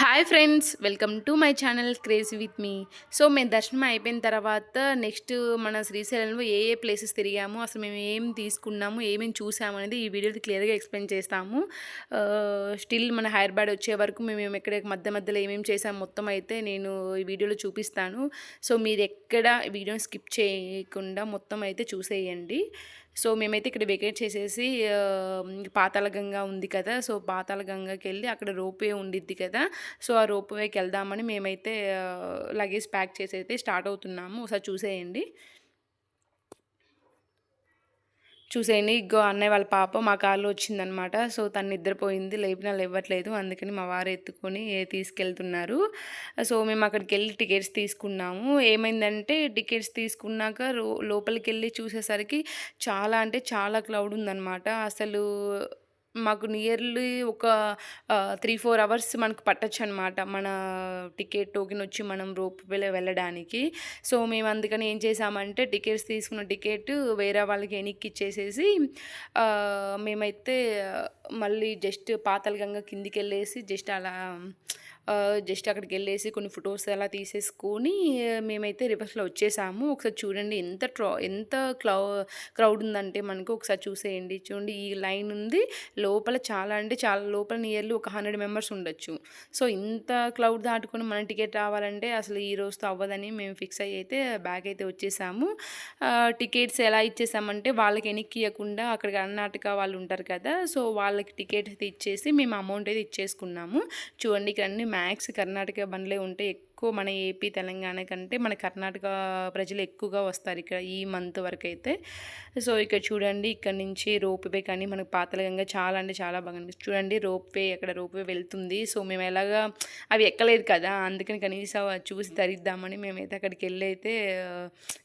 Hi friends welcome to my channel crazy with me. So మేము దర్శనం అయిపోయిన తర్వాత నెక్స్ట్ మన శ్రీశైలంలో ఏ ఏ ప్లేసెస్ తిరిగాము అసలు మేము ఏం తీసుకున్నాము ఏమేమి చూసాము అనేది ఈ వీడియోలో క్లియర్గా ఎక్స్ప్లెయిన్ చేస్తాము. స్టిల్ మన హైదరాబాద్ వచ్చే వరకు మేము ఎక్కడ మధ్య మధ్యలో ఏమేమి చేసాము మొత్తం అయితే నేను ఈ వీడియోలో చూపిస్తాను. సో మీరు ఎక్కడ వీడియోని స్కిప్ చేయకుండా మొత్తం అయితే చూసేయండి. సో మేమైతే ఇక్కడ వెకేట్ చేసేసి పాతాళ గంగా ఉంది కదా. సో పాతాళ గంగకి వెళ్ళి అక్కడ రోప్వే ఉండిద్ది కదా. సో ఆ రోప్వేకి వెళ్దామని మేమైతే లగేజ్ ప్యాక్ చేసి అయితే స్టార్ట్ అవుతున్నాము. ఒకసారి చూసేయండి. చూసేయండి ఇగో అన్నయ్య వాళ్ళ పాప మా కార్లో వచ్చిందనమాట. సో తను నిద్రపోయింది లేపినా లేవట్లేదు. అందుకని మా వారు ఎత్తుకొని తీసుకెళ్తున్నారు. సో మేము అక్కడికి వెళ్ళి టికెట్స్ తీసుకున్నాము. ఏమైందంటే టికెట్స్ తీసుకున్నాక లోపలికి వెళ్ళి చూసేసరికి చాలా అంటే చాలా క్లౌడ్ ఉందన్నమాట అసలు మాకు నియర్లీ ఒక త్రీ ఫోర్ అవర్స్ మనకు పట్టచ్చు అనమాట మన టికెట్ టోకెన్ వచ్చి మనం రోప్ వెళ్ళడానికి. సో మేము అందుకని ఏం చేసామంటే టికెట్స్ తీసుకున్న టికెట్ వేరే వాళ్ళకి వెనక్కి ఇచ్చేసేసి మేమైతే మళ్ళీ జస్ట్ పాతల గంగ కిందికి వెళ్ళేసి జస్ట్ అలా జస్ట్ అక్కడికి వెళ్ళేసి కొన్ని ఫొటోస్ అలా తీసేసుకొని మేమైతే రివర్స్లో వచ్చేసాము. ఒకసారి చూడండి ఎంత ట్రా ఎంత క్లౌ క్రౌడ్ ఉందంటే మనకు ఒకసారి చూసేయండి. చూడండి ఈ లైన్ ఉంది. లోపల చాలా అంటే చాలా లోపల నియర్లీ ఒక హండ్రెడ్ మెంబర్స్ ఉండొచ్చు. సో ఇంత క్లౌడ్ దాటుకొని మన టికెట్ రావాలంటే అసలు ఈ రోజుతో అవ్వదని మేము ఫిక్స్ అయ్యి అయితే బ్యాగ్ అయితే వచ్చేసాము. టికెట్స్ ఎలా ఇచ్చేసామంటే వాళ్ళకి వెనక్కి ఇవ్వకుండా అక్కడ కర్ణాటక వాళ్ళు ఉంటారు కదా సో వాళ్ళకి టికెట్ అయితే ఇచ్చేసి మేము అమౌంట్ అయితే ఇచ్చేసుకున్నాము. చూడండి ఇక్కడ అన్ని మ్యాక్స్ కర్ణాటక బండ్లే ఉంటే ఎక్కువ మన ఏపీ తెలంగాణ కంటే మన కర్ణాటక ప్రజలు ఎక్కువగా వస్తారు ఇక్కడ ఈ మంత్ వరకు అయితే సో ఇక్కడ చూడండి ఇక్కడ నుంచి రోప్ వే కానీ మనకు పాతలగంగా చాలా అంటే చాలా బాగా అనిపిస్తుంది. చూడండి రోప్ వే అక్కడ రోప్ వే వెళ్తుంది. సో మేము ఎలాగా అవి ఎక్కలేదు కదా అందుకని కనీసం అది చూసి ధరిద్దామని మేమైతే అక్కడికి వెళ్ళి అయితే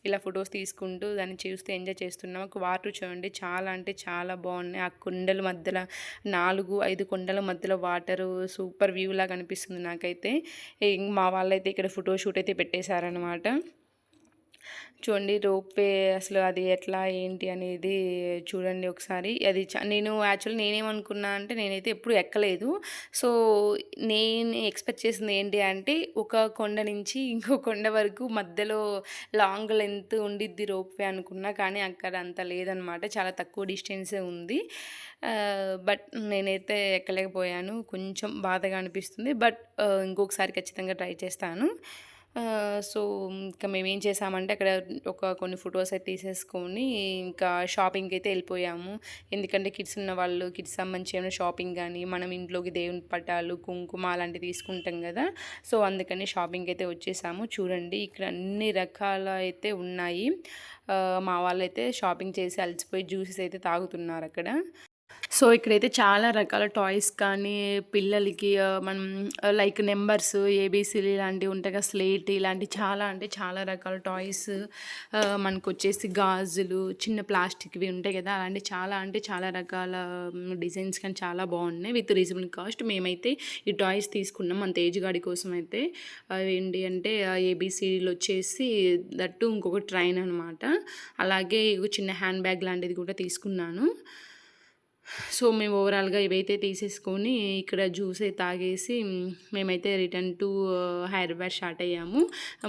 ఇలా ఫొటోస్ తీసుకుంటూ దాన్ని చూస్తే ఎంజాయ్ చేస్తున్నాం. ఒక వాటర్ చూడండి చాలా అంటే చాలా బాగున్నాయి. ఆ కొండల మధ్యలో నాలుగు ఐదు కొండల మధ్యలో వాటరు సూపర్ వ్యూ లాగా అనిపిస్తుంది నాకైతే. మా వాళ్ళైతే ఇక్కడ ఫోటో షూట్ అయితే పెట్టేశారనమాట చూడండి రోప్వే అసలు అది ఎట్లా ఏంటి అనేది చూడండి ఒకసారి. అది నేను యాక్చువల్లీ నేనేమనుకున్నా అంటే నేనైతే ఎప్పుడు ఎక్కలేదు. సో నేను ఎక్స్పెక్ట్ చేసింది ఏంటి అంటే ఒక కొండ నుంచి ఇంకో కొండ వరకు మధ్యలో లాంగ్ లెంత్ ఉండిద్ది రోప్వే అనుకున్నా కానీ అక్కడ అంత లేదనమాట. చాలా తక్కువ డిస్టెన్సే ఉంది. బట్ నేనైతే ఎక్కలేకపోయాను. కొంచెం బాధగా అనిపిస్తుంది. బట్ ఇంకొకసారి ఖచ్చితంగా ట్రై చేస్తాను. సో ఇంకా మేము ఏం చేసామంటే అక్కడ ఒక కొన్ని ఫొటోస్ అయితే తీసేసుకొని ఇంకా షాపింగ్కి అయితే వెళ్ళిపోయాము. ఎందుకంటే కిడ్స్ ఉన్న వాళ్ళు కిడ్స్ సంబంధించి ఏమైనా షాపింగ్ కానీ మనం ఇంట్లోకి దేవుని పటాలు కుంకుమ అలాంటివి తీసుకుంటాం కదా. సో అందుకని షాపింగ్ అయితే వచ్చేసాము. చూడండి ఇక్కడ అన్ని రకాల అయితే ఉన్నాయి. మా వాళ్ళు అయితే షాపింగ్ చేసి అలసిపోయి జ్యూసెస్ అయితే తాగుతున్నారు అక్కడ. సో ఇక్కడైతే చాలా రకాల టాయ్స్ కానీ పిల్లలకి మనం లైక్ నెంబర్స్ ఏబీసీలు ఇలాంటివి ఉంటాయి కదా స్లేట్ ఇలాంటి చాలా అంటే చాలా రకాల టాయ్స్ మనకు వచ్చేసి గాజులు చిన్న ప్లాస్టిక్వి ఉంటాయి కదా అలాంటి చాలా అంటే చాలా రకాల డిజైన్స్ కానీ చాలా బాగున్నాయి. విత్ రీజనబుల్ కాస్ట్ మేమైతే ఈ టాయ్స్ తీసుకున్నాం. మన తేజ్ గాడి కోసం అయితే ఏంటి అంటే ఏబీసీలు వచ్చేసి దట్టు ఇంకొక ట్రైన్ అనమాట అలాగే చిన్న హ్యాండ్ బ్యాగ్ లాంటిది కూడా తీసుకున్నాను. సో మేము ఓవరాల్గా ఇవైతే తీసేసుకొని ఇక్కడ జ్యూస్ అయితే తాగేసి మేమైతే రిటర్న్ టు హైదరాబాద్ స్టార్ట్ అయ్యాము.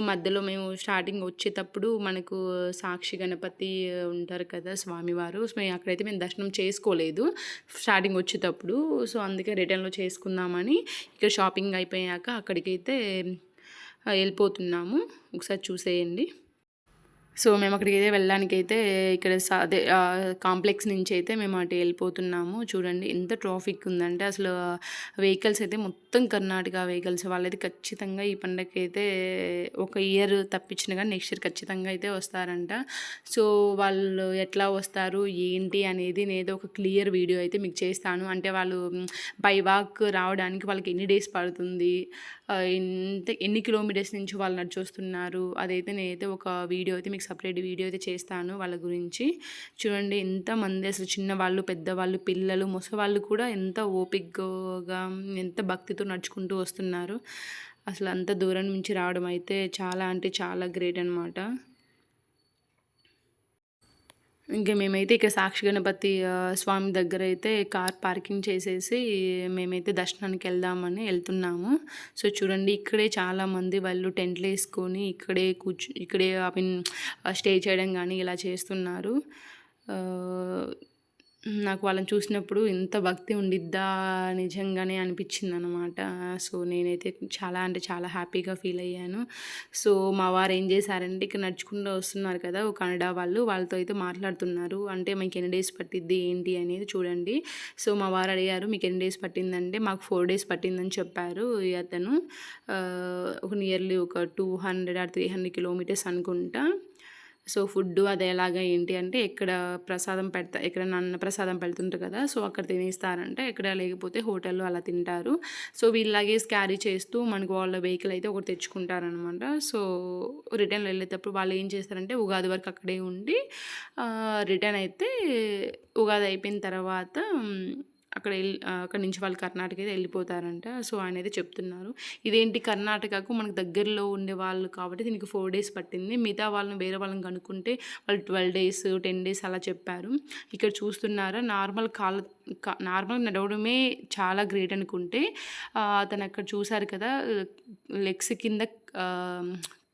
మధ్యలో మేము స్టార్టింగ్ వచ్చేటప్పుడు మనకు సాక్షి గణపతి ఉంటారు కదా స్వామివారు సో మేము అక్కడైతే మేము దర్శనం చేసుకోలేదు స్టార్టింగ్ వచ్చేటప్పుడు. సో అందుకే రిటర్న్లో చేసుకుందామని ఇక్కడ షాపింగ్ అయిపోయాక అక్కడికైతే వెళ్ళిపోతున్నాము. ఒకసారి చూసేయండి. సో మేము అక్కడికి అయితే వెళ్ళడానికి అయితే ఇక్కడ అదే కాంప్లెక్స్ నుంచి అయితే మేము అటు వెళ్ళిపోతున్నాము. చూడండి ఎంత ట్రాఫిక్ ఉందంటే అసలు వెహికల్స్ అయితే మొత్తం కర్ణాటక వెహికల్స్. వాళ్ళైతే ఖచ్చితంగా ఈ పండగకి అయితే ఒక ఇయర్ తప్పించిన కానీ నెక్స్ట్ ఇయర్ ఖచ్చితంగా అయితే వస్తారంట. సో వాళ్ళు ఎట్లా వస్తారు ఏంటి అనేది నేను ఒక క్లియర్ వీడియో అయితే మీకు చేస్తాను. అంటే వాళ్ళు బై వాక్ రావడానికి వాళ్ళకి ఎన్ని డేస్ పడుతుంది ఎంత ఎన్ని కిలోమీటర్స్ నుంచి వాళ్ళు నడిచి వస్తున్నారు అదైతే నేనైతే ఒక వీడియో అయితే మీకు సపరేట్ వీడియో అయితే చేస్తాను వాళ్ళ గురించి. చూడండి ఎంతమంది అసలు చిన్నవాళ్ళు పెద్దవాళ్ళు పిల్లలు ముసవాళ్ళు కూడా ఎంత ఓపికగా ఎంత భక్తితో నడుచుకుంటూ వస్తున్నారు. అసలు అంత దూరం నుంచి రావడం అయితే చాలా అంటే చాలా గ్రేట్ అనమాట ఇంకా మేమైతే ఇక్కడ సాక్షి గణపతి స్వామి దగ్గర అయితే కార్ పార్కింగ్ చేసేసి మేమైతే దర్శనానికి వెళ్దామని వెళ్తున్నాము. సో చూడండి ఇక్కడే చాలామంది వాళ్ళు టెంట్లు వేసుకొని ఇక్కడే కూర్చు ఇక్కడే ఐ మీన్ స్టే చేయడం కానీ ఇలా చేస్తున్నారు. నాకు వాళ్ళని చూసినప్పుడు ఇంత భక్తి ఉండిద్దా నిజంగానే అనిపించింది అనమాట సో నేనైతే చాలా అంటే చాలా హ్యాపీగా ఫీల్ అయ్యాను. సో మా వారు ఏం చేశారంటే ఇక్కడ నడుచుకుంటూ వస్తున్నారు కదా ఒక కన్నడ వాళ్ళు వాళ్ళతో అయితే మాట్లాడుతున్నారు. అంటే మీకు ఎన్ని డేస్ పట్టిద్ది ఏంటి? అనేది చూడండి. సో మా వారు అడిగారు మీకు ఎన్ని డేస్ పట్టిందంటే మాకు ఫోర్ డేస్ పట్టిందని చెప్పారు. అతను ఒక నియర్లీ ఒక two hundred or three hundred kilometres అనుకుంటా. సో ఫుడ్ అది ఎలాగా ఏంటి అంటే ఎక్కడ ప్రసాదం పెడతా ఎక్కడ అన్న ప్రసాదం పెడుతుంటారు కదా సో అక్కడ తినేస్తారంట. ఎక్కడ లేకపోతే హోటల్లో అలా తింటారు. సో వీళ్ళు లగేజ్ క్యారీ చేస్తూ మనకు వాళ్ళ వెహికల్ అయితే ఒకటి తెచ్చుకుంటారనమాట. సో రిటర్న్ వెళ్ళేటప్పుడు వాళ్ళు ఏం చేస్తారంటే ఉగాది వరకు అక్కడే ఉండి రిటర్న్ అయితే ఉగాది అయిపోయిన తర్వాత అక్కడ వెళ్ళి అక్కడ నుంచి వాళ్ళు కర్ణాటక అయితే వెళ్ళిపోతారంట. సో ఆయన అయితే చెప్తున్నారు. ఇదేంటి కర్ణాటకకు మనకు దగ్గరలో ఉండే వాళ్ళు కాబట్టి దీనికి ఫోర్ డేస్ పట్టింది. మిగతా వాళ్ళని వేరే వాళ్ళని కనుక్కుంటే వాళ్ళు ట్వెల్వ్ డేస్ టెన్ డేస్ అలా చెప్పారు. ఇక్కడ చూస్తున్నారా నార్మల్ కాళ్ళ కా- నార్మల్ నడవడమే చాలా గ్రేట్ అనుకుంటే అతను అక్కడ చూశారు కదా లెగ్స్ కింద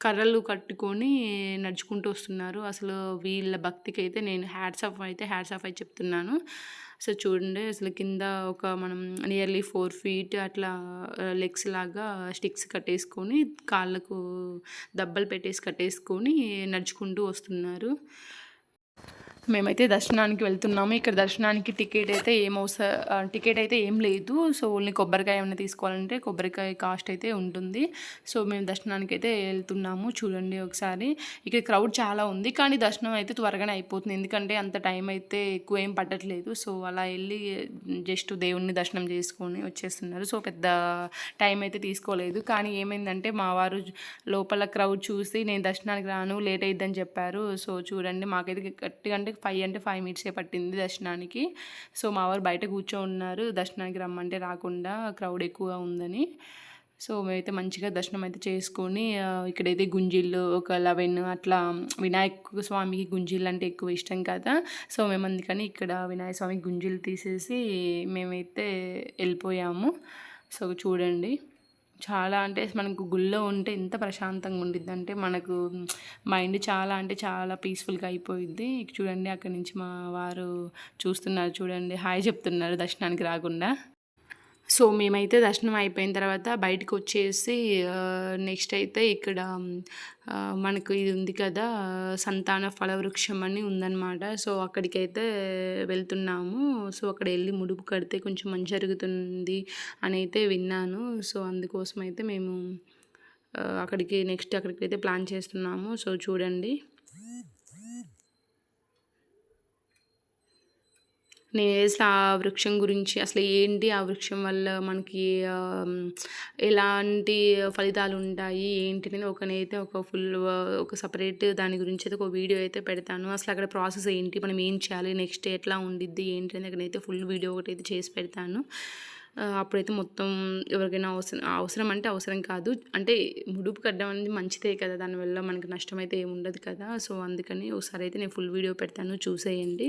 కర్రలు కట్టుకొని నడుచుకుంటూ వస్తున్నారు. అసలు వీళ్ళ భక్తికి అయితే నేను హ్యాట్స్ ఆఫ్ అయితే హ్యాట్స్ ఆఫ్ అయితే చెప్తున్నాను. సో చూడండి అసలు కింద ఒక మనం నియర్లీ ఫోర్ ఫీట్ అట్లా లెగ్స్ లాగా స్టిక్స్ కట్టేసుకొని కాళ్ళకు దెబ్బలు పెట్టేసి కట్టేసుకొని నడుచుకుంటూ వస్తున్నారు. మేమైతే దర్శనానికి వెళ్తున్నాము. ఇక్కడ దర్శనానికి టికెట్ అయితే ఏం అవసరం టికెట్ అయితే ఏం లేదు. సో ఓన్లీ కొబ్బరికాయ ఏమైనా తీసుకోవాలంటే కొబ్బరికాయ కాస్ట్ అయితే ఉంటుంది. సో మేము దర్శనానికి అయితే వెళ్తున్నాము. చూడండి ఒకసారి. ఇక్కడ క్రౌడ్ చాలా ఉంది కానీ దర్శనం అయితే త్వరగానే అయిపోతుంది. ఎందుకంటే అంత టైం అయితే ఎక్కువ ఏం పట్టట్లేదు. సో అలా వెళ్ళి జస్ట్ దేవుణ్ణి దర్శనం చేసుకొని వచ్చేస్తున్నారు. సో పెద్ద టైం అయితే తీసుకోలేదు. కానీ ఏమైందంటే మా వారు లోపల క్రౌడ్ చూసి నేను దర్శనానికి రాను లేట్ అయిద్దని చెప్పారు. సో చూడండి మాకైతే గట్టిగా అంటే ఫైవ్ అంటే ఫైవ్ మినిట్సే పట్టింది దర్శనానికి. సో మా వారు బయట కూర్చో ఉన్నారు దర్శనానికి రమ్మంటే రాకుండా క్రౌడ్ ఎక్కువగా ఉందని. సో మేమైతే మంచిగా దర్శనం అయితే చేసుకొని ఇక్కడైతే గుంజీళ్ళు ఒక లెవెన్ అట్లా వినాయక స్వామికి గుంజీళ్ళు అంటే ఎక్కువ ఇష్టం కదా. సో మేము అందుకని ఇక్కడ వినాయక స్వామికి గుంజీలు తీసేసి మేమైతే వెళ్ళిపోయాము. సో చూడండి. చాలా అంటే మనకు గుళ్ళో ఉంటే ఎంత ప్రశాంతంగా ఉండిద్ది. అంటే మనకు మైండ్ చాలా అంటే చాలా పీస్ఫుల్గా అయిపోయిద్ది. ఇక చూడండి అక్కడి నుంచి మా వారు చూస్తున్నారు. చూడండి హాయ్ చెప్తున్నారు దర్శనానికి రాకుండా. సో మేమైతే దర్శనం అయిపోయిన తర్వాత బయటకు వచ్చేసి నెక్స్ట్ అయితే ఇక్కడ మనకు ఇది ఉంది కదా సంతాన ఫలవృక్షం అని ఉందన్నమాట. సో అక్కడికైతే వెళ్తున్నాము. సో అక్కడ వెళ్ళి ముడుపు కడితే కొంచెం మంచి జరుగుతుంది అని అయితే విన్నాను. సో అందుకోసం అయితే మేము అక్కడికి నెక్స్ట్ అక్కడికి అయితే ప్లాన్ చేస్తున్నాము. సో చూడండి. నేను అసలు ఆ వృక్షం గురించి అసలు ఏంటి ఆ వృక్షం వల్ల మనకి ఎలాంటి ఫలితాలు ఉంటాయి ఏంటి అనేది ఒకనైతే ఒక ఫుల్ ఒక సపరేట్ దాని గురించి అయితే ఒక వీడియో అయితే పెడతాను. అసలు అక్కడ ప్రాసెస్ ఏంటి మనం ఏం చేయాలి నెక్స్ట్ ఎట్లా ఉండిద్ది ఏంటి అనేది అక్కడైతే ఫుల్ వీడియో ఒకటి అయితే చేసి పెడతాను. అప్పుడైతే మొత్తం ఎవరికైనా అవసరం అవసరం అంటే అవసరం కాదు. అంటే ముడుపు కట్టడం అనేది మంచిదే కదా దానివల్ల మనకి నష్టం అయితే ఏముండదు కదా. సో అందుకని ఒకసారి అయితే నేను ఫుల్ వీడియో పెడతాను చూసేయండి.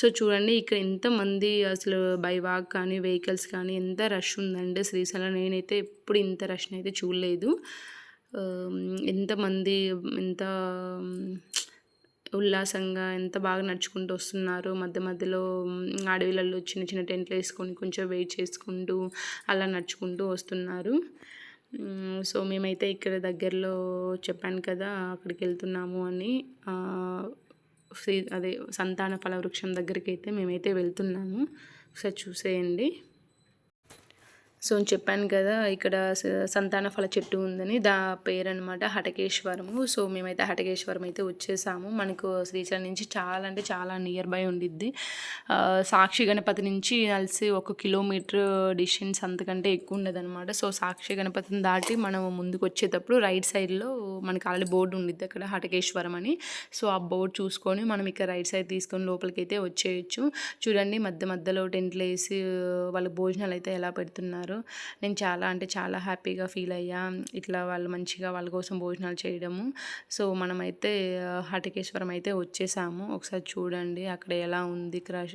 సో చూడండి ఇక్కడ ఎంతమంది అసలు బై వాక్ కానీ వెహికల్స్ కానీ ఎంత రష్ ఉందండి శ్రీశైలం నేనైతే ఎప్పుడు ఇంత రష్ని అయితే చూడలేదు. ఎంతమంది ఎంత ఉల్లాసంగా ఎంత బాగా నడుచుకుంటూ వస్తున్నారు. మధ్య మధ్యలో అడవిలలో చిన్న చిన్న టెంట్లు వేసుకొని కొంచెం వెయిట్ చేసుకుంటూ అలా నడుచుకుంటూ వస్తున్నారు. సో మేమైతే ఇక్కడ దగ్గరలో చెప్పాను కదా అక్కడికి వెళ్తున్నాము అని. అదే సంతాన ఫల వృక్షం దగ్గరికి అయితే మేమైతే వెళ్తున్నాము. ఒకసారి చూసేయండి. సో చెప్పాను కదా ఇక్కడ స- సంతాన ఫల చెట్టు ఉందని దా పేరు అనమాట హటకేశ్వరము. సో మేమైతే హటకేశ్వరం అయితే వచ్చేసాము. మనకు శ్రీశైలం నుంచి చాలా అంటే చాలా నియర్ బై ఉండిద్ది. సాక్షి గణపతి నుంచి కలిసి ఒక కిలోమీటర్ డిస్టెన్స్ అంతకంటే ఎక్కువ ఉండదు అనమాట సో సాక్షి గణపతిని దాటి మనం ముందుకు వచ్చేటప్పుడు రైట్ సైడ్లో మనకి ఆల్రెడీ బోర్డు ఉండిద్ది అక్కడ హటకేశ్వరం అని. సో ఆ బోర్డు చూసుకొని మనం ఇక్కడ రైట్ సైడ్ తీసుకొని లోపలికి అయితే వచ్చేయచ్చు. చూడండి మధ్య మధ్యలో టెంట్లు వేసి వాళ్ళ భోజనాలు అయితే ఎలా పెడుతున్నారు. ఉన్నారు నేను చాలా అంటే చాలా హ్యాపీగా ఫీల్ అయ్యా. ఇట్లా వాళ్ళు మంచిగా వాళ్ళ కోసం భోజనాలు చేయడము. సో మనమైతే హటకేశ్వరం హటికేశ్వరం అయితే వచ్చేసాము. ఒకసారి చూడండి అక్కడ ఎలా ఉంది క్రష్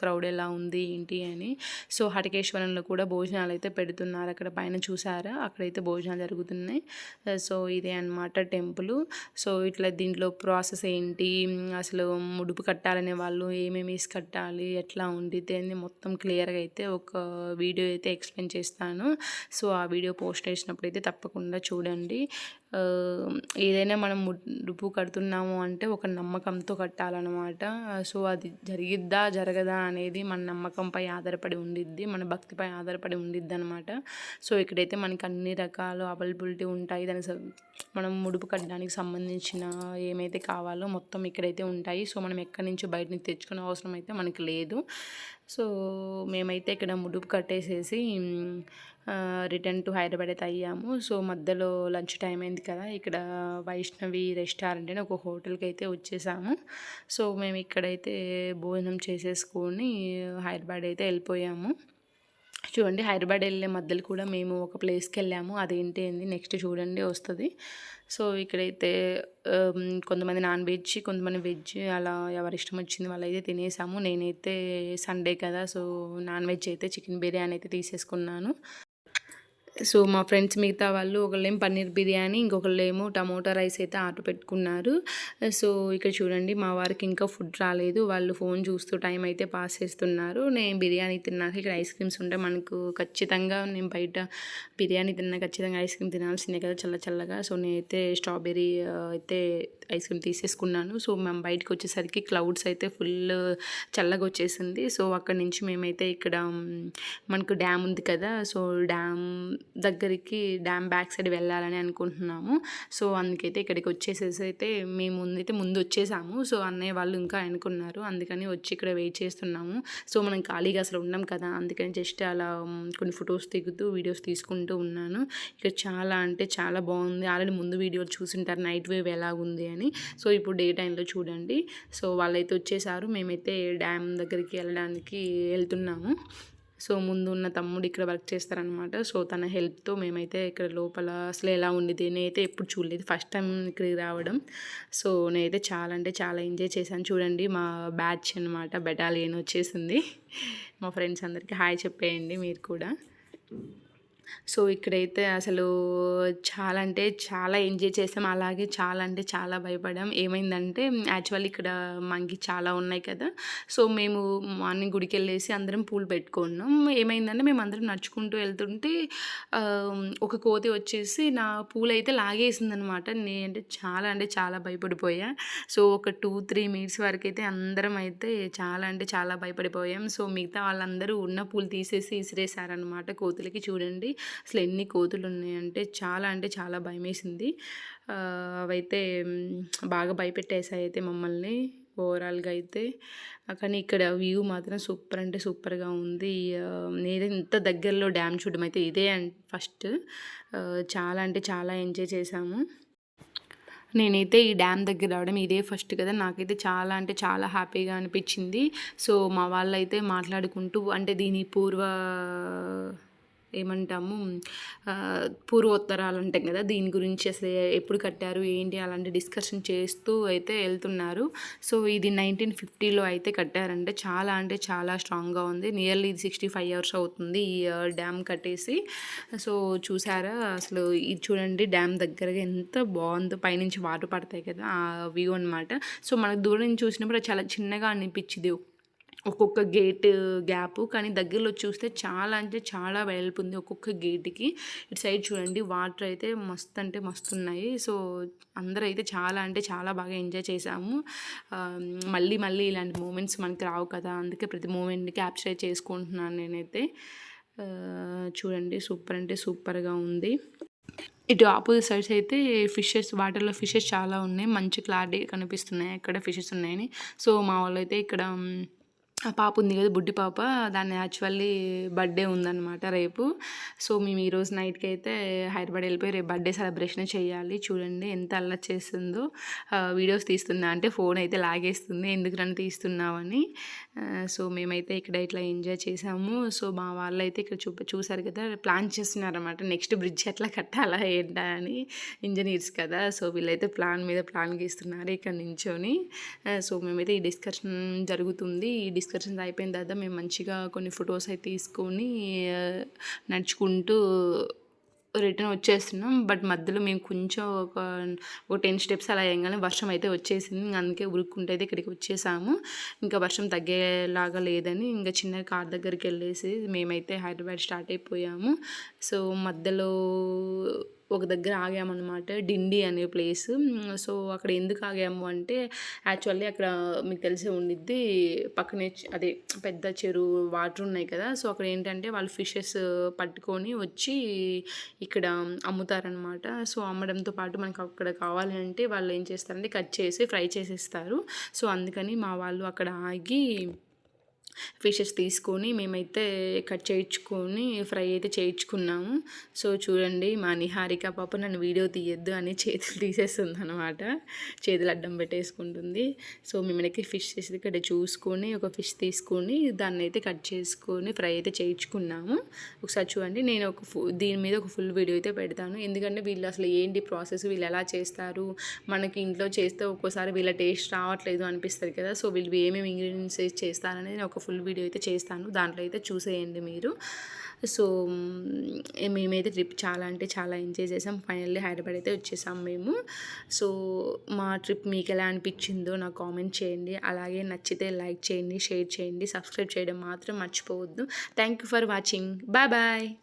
క్రౌడ్ ఎలా ఉంది ఏంటి అని. సో హటికేశ్వరంలో కూడా భోజనాలు అయితే పెడుతున్నారు. అక్కడ పైన చూసారా? అక్కడైతే భోజనాలు జరుగుతున్నాయి. సో ఇదే అన్నమాట టెంపుల్. సో ఇట్లా దీంట్లో ప్రాసెస్ ఏంటి? అసలు ముడుపు కట్టాలనే వాళ్ళు ఏమేమి వేసి కట్టాలి? ఎట్లా ఉండిద్ది అని మొత్తం క్లియర్గా అయితే ఒక వీడియో అయితే ఎక్స్ప్లెయిన్ చేస్తాను. సో ఆ వీడియో పోస్ట్ చేసినప్పుడు అయితే తప్పకుండా చూడండి. ఏదైనా మనం ముడుపు కడుతున్నాము అంటే ఒక నమ్మకంతో కట్టాలన్నమాట. సో అది జరిగిద్దా జరగదా అనేది మన నమ్మకంపై ఆధారపడి ఉండిద్ది మన భక్తిపై ఆధారపడి ఉండిద్ది అనమాట సో ఇక్కడైతే మనకి అన్ని రకాలు అవైలబిలిటీ ఉంటాయి. దానికి మనం ముడుపు కట్టడానికి సంబంధించిన ఏమైతే కావాలో మొత్తం ఇక్కడైతే ఉంటాయి. సో మనం ఎక్కడి నుంచి బయట నుంచి తెచ్చుకునే అవసరం అయితే మనకి లేదు. సో మేమైతే ఇక్కడ ముడుపు కట్టేసేసి రిటర్న్ టు హైదరాబాద్ అయితే అయ్యాము. సో మధ్యలో లంచ్ టైం అయింది కదా ఇక్కడ వైష్ణవి రెస్టారెంట్ అని ఒక హోటల్కి అయితే వచ్చేసాము. సో మేము ఇక్కడైతే భోజనం చేసేసుకొని హైదరాబాద్ అయితే వెళ్ళిపోయాము. చూడండి హైదరాబాద్ వెళ్ళే మధ్యలో కూడా మేము ఒక ప్లేస్కి వెళ్ళాము. అదేంటి ఏంది నెక్స్ట్ చూడండి వస్తుంది. సో ఇక్కడైతే కొంతమంది నాన్ వెజ్ కొంతమంది వెజ్ అలా ఎవరి ఇష్టం వచ్చింది వాళ్ళు అయితే తినేసాము. నేనైతే సండే కదా సో నాన్ వెజ్ అయితే చికెన్ బిర్యానీ అయితే తీసేసుకున్నాను. సో మా ఫ్రెండ్స్ మిగతా వాళ్ళు ఒకళ్ళేం పన్నీర్ బిర్యానీ ఇంకొకళ్ళేమో టమోటా రైస్ అయితే ఆర్డర్ పెట్టుకున్నారు. సో ఇక్కడ చూడండి మా వారికి ఇంకా ఫుడ్ రాలేదు. వాళ్ళు ఫోన్ చూస్తూ టైం అయితే పాస్ చేస్తున్నారు. నేను బిర్యానీ తిన్నాక ఇక్కడ ఐస్ క్రీమ్స్ ఉంటే మనకు ఖచ్చితంగా నేను బయట బిర్యానీ తిన్నా ఖచ్చితంగా ఐస్ క్రీమ్ తినాల్సిందే కదా చల్ల చల్లగా. సో నేనైతే స్ట్రాబెర్రీ అయితే ఐస్ క్రీమ్ తీసేసుకున్నాను. సో మేము బయటకు వచ్చేసరికి క్లౌడ్స్ అయితే ఫుల్ చల్లగా వచ్చేసింది. సో అక్కడి నుంచి మేమైతే ఇక్కడ మనకు డ్యామ్ ఉంది కదా. సో డ్యామ్ దగ్గరికి డ్యామ్ బ్యాక్ సైడ్ వెళ్ళాలని అనుకుంటున్నాము. సో అందుకైతే ఇక్కడికి వచ్చేసేసి అయితే మేము ముందైతే ముందు వచ్చేసాము. సో అన్నయ్య వాళ్ళు ఇంకా అనుకున్నారు అందుకని వచ్చి ఇక్కడ వెయిట్ చేస్తున్నాము. సో మనం ఖాళీగా అసలు ఉన్నాం కదా. అందుకని జస్ట్ అలా కొన్ని ఫొటోస్ దిగుతూ వీడియోస్ తీసుకుంటూ ఉన్నాను. ఇక్కడ చాలా అంటే చాలా బాగుంది. ఆల్రెడీ ముందు వీడియోలు చూసింటారు నైట్ వేవ్ ఎలాగుంది అని. సో ఇప్పుడు డే టైంలో చూడండి. సో వాళ్ళైతే వచ్చేసారు. మేమైతే డ్యామ్ దగ్గరికి వెళ్ళడానికి వెళ్తున్నాము. సో ముందు ఉన్న తమ్ముడు ఇక్కడ వర్క్ చేస్తారనమాట సో తన హెల్ప్తో మేమైతే ఇక్కడ లోపల అసలు ఎలా ఉండేది నేనైతే ఎప్పుడు చూడలేదు. ఫస్ట్ టైం ఇక్కడికి రావడం. సో నేనైతే చాలా అంటే చాలా ఎంజాయ్ చేశాను. చూడండి మా బ్యాచ్ అనమాట బెటాలియన్ వచ్చేసింది. మా ఫ్రెండ్స్ అందరికీ హాయ్ చెప్పేయండి మీరు కూడా. సో ఇక్కడైతే అసలు చాలా అంటే చాలా ఎంజాయ్ చేసాం. అలాగే చాలా అంటే చాలా భయపడాం. ఏమైందంటే యాక్చువల్ ఇక్కడ మనకి చాలా ఉన్నాయి కదా. సో మేము మార్నింగ్ గుడికి వెళ్ళేసి అందరం పూలు పెట్టుకున్నాం. ఏమైందంటే మేము అందరం నడుచుకుంటూ వెళ్తుంటే ఒక కోతి వచ్చేసి నా పూలు అయితే లాగేసింది అనమాట నేనంటే చాలా అంటే చాలా భయపడిపోయా. సో ఒక టూ త్రీ మినిట్స్ వరకు అయితే అందరం అయితే చాలా అంటే చాలా భయపడిపోయాం. సో మిగతా వాళ్ళందరూ ఉన్న పూలు తీసేసి విసిరేసారనమాట కోతులకి చూడండి. అసలు ఎన్ని కోతులు ఉన్నాయంటే చాలా అంటే చాలా భయం వేసింది అవైతే బాగా భయపెట్టేసాయి అయితే మమ్మల్ని ఓవరాల్గా అయితే. కానీ ఇక్కడ వ్యూ మాత్రం సూపర్ అంటే సూపర్గా ఉంది. నేనే ఇంత దగ్గరలో డ్యామ్ చూడడం అయితే ఇదే ఫస్ట్. చాలా అంటే చాలా ఎంజాయ్ చేశాము. నేనైతే ఈ డ్యామ్ దగ్గర రావడం ఇదే ఫస్ట్ కదా. నాకైతే చాలా అంటే చాలా హ్యాపీగా అనిపించింది. సో మా వాళ్ళైతే మాట్లాడుకుంటూ అంటే దీని పూర్వ ఏమంటాము పూర్వోత్తరాలు అంటాం కదా దీని గురించి అసలు ఎప్పుడు కట్టారు ఏంటి అలాంటి డిస్కషన్ చేస్తూ అయితే వెళ్తున్నారు. సో ఇది నైన్టీన్ ఫిఫ్టీలో అయితే కట్టారంటే. చాలా అంటే చాలా స్ట్రాంగ్గా ఉంది. నియర్లీ ఇది సిక్స్టీ ఫైవ్ ఇయర్స్ అవుతుంది ఈ డ్యామ్ కట్టేసి. సో చూసారా అసలు ఇది చూడండి డ్యామ్ దగ్గరగా ఎంత బాగుందో పైనుంచి వాటర్ పడతాయి కదా ఆ వ్యూ అనమాట సో మనకు దూరం నుంచి చూసినప్పుడు చాలా చిన్నగా అనిపించింది. ఒక్కొక్క గేట్ గ్యాప్ కానీ దగ్గరలో చూస్తే చాలా అంటే చాలా వెడల్పు ఉంది ఒక్కొక్క గేట్కి ఇటు సైడ్ చూడండి వాటర్ అయితే మస్తు అంటే మస్తు ఉన్నాయి. సో అందరూ అయితే చాలా అంటే చాలా బాగా ఎంజాయ్ చేసాము మళ్ళీ మళ్ళీ ఇలాంటి మూమెంట్స్ మనకి రావు కదా అందుకే ప్రతి మూమెంట్ని క్యాప్చర్ చేసుకుంటున్నాను నేనైతే. చూడండి సూపర్ అంటే సూపర్గా ఉంది. ఇటు ఆపోజిట్ సైడ్స్ అయితే ఫిషెస్ వాటర్లో ఫిషెస్ చాలా ఉన్నాయి. మంచి క్లారిటీ కనిపిస్తున్నాయి. ఎక్కడ ఫిషెస్ ఉన్నాయని. సో మా వాళ్ళు అయితే ఇక్కడ ఆ పాప ఉంది కదా బుడ్డి పాప దాన్ని యాక్చువల్లీ బర్త్డే ఉందన్నమాట రేపు. సో మేము ఈరోజు నైట్కి అయితే హైదరాబాద్ వెళ్ళిపోయి రేపు బర్త్డే సెలబ్రేషన్ చేయాలి. చూడండి ఎంత అల్లరి చేస్తుందో. వీడియోస్ తీస్తున్నా అంటే ఫోన్ అయితే లాగేస్తుంది ఎందుకు నన్ను తీస్తున్నావని సో మేమైతే ఇక్కడ ఇట్లా ఎంజాయ్ చేసాము. సో మా వాళ్ళు అయితే ఇక్కడ చూ చూసారు కదా ప్లాన్ చేస్తున్నారన్నమాట నెక్స్ట్ బ్రిడ్జ్ ఎట్లా కట్టాలా ఏంటా అని ఇంజనీర్స్ కదా. సో వీళ్ళైతే ప్లాన్ మీద ప్లాన్ గీస్తున్నారు ఇక్కడ నించొని. సో మేమైతే ఈ డిస్కషన్ జరుగుతుంది. ఈ డిస్కషన్స్ అయిపోయిన తర్వాత మేము మంచిగా కొన్ని ఫొటోస్ అయితే తీసుకొని నడుచుకుంటూ రిటర్న్ వచ్చేస్తున్నాం. బట్ మధ్యలో మేము కొంచెం ఒక ఒక టెన్ స్టెప్స్ అలా వేయగానే వర్షం అయితే వచ్చేసింది. అందుకే ఉరుక్కుంటే అయితే ఇక్కడికి వచ్చేసాము. ఇంకా వర్షం తగ్గేలాగా లేదని ఇంకా చిన్న కార్ దగ్గరికి వెళ్ళేసి మేమైతే హైదరాబాద్ స్టార్ట్ అయిపోయాము. సో మధ్యలో ఒక దగ్గర ఆగామన్నమాట డిండి అనే ప్లేస్. సో అక్కడ ఎందుకు ఆగాము అంటే యాక్చువల్లీ అక్కడ మీకు తెలిసే ఉండిద్ది పక్కనే అదే పెద్ద చెరువు వాటర్ ఉన్నాయి కదా సో అక్కడ ఏంటంటే వాళ్ళు ఫిషెస్ పట్టుకొని వచ్చి ఇక్కడ అమ్ముతారనమాట సో అమ్మడంతో పాటు మనకు అక్కడ కావాలి అంటే వాళ్ళు ఏం చేస్తారంటే కట్ చేసి ఫ్రై చేసేస్తారు. సో అందుకని మా వాళ్ళు అక్కడ ఆగి ఫిషెస్ తీసుకొని మేమైతే కట్ చేయించుకొని ఫ్రై అయితే చేయించుకున్నాము. సో చూడండి మా నిహారిక పాప నన్ను వీడియో తీయద్దు అని చేతులు తీసేస్తుంది అనమాట చేతులు అడ్డం పెట్టేసుకుంటుంది. సో మేమైతే ఫిష్ చేసి ఇక్కడ చూసుకొని ఒక ఫిష్ తీసుకొని దాన్ని అయితే కట్ చేసుకొని ఫ్రై అయితే చేయించుకున్నాము. ఒకసారి చూడండి నేను ఒక ఫు దీని మీద ఒక ఫుల్ వీడియో అయితే పెడతాను. ఎందుకంటే వీళ్ళు అసలు ఏంటి ప్రాసెస్ వీళ్ళు ఎలా చేస్తారు? మనకి ఇంట్లో చేస్తే ఒక్కోసారి వీళ్ళ టేస్ట్ రావట్లేదు అనిపిస్తుంది కదా. సో వీళ్ళు ఏమేమి ఇంగ్రీడియంట్స్ చేస్తారనేది నేను ఒక ఫుల్ వీడియో అయితే చేస్తాను. దాంట్లో అయితే చూసేయండి మీరు. సో మేమైతే ట్రిప్ చాలా అంటే చాలా ఎంజాయ్ చేసాం. ఫైనల్లీ హైదరాబాద్ అయితే వచ్చేసాం మేము. సో మా ట్రిప్ మీకు ఎలా అనిపించిందో నాకు కామెంట్ చేయండి. అలాగే నచ్చితే లైక్ చేయండి షేర్ చేయండి సబ్స్క్రైబ్ చేయడం మాత్రం మర్చిపోవద్దు. Thank you for watching bye bye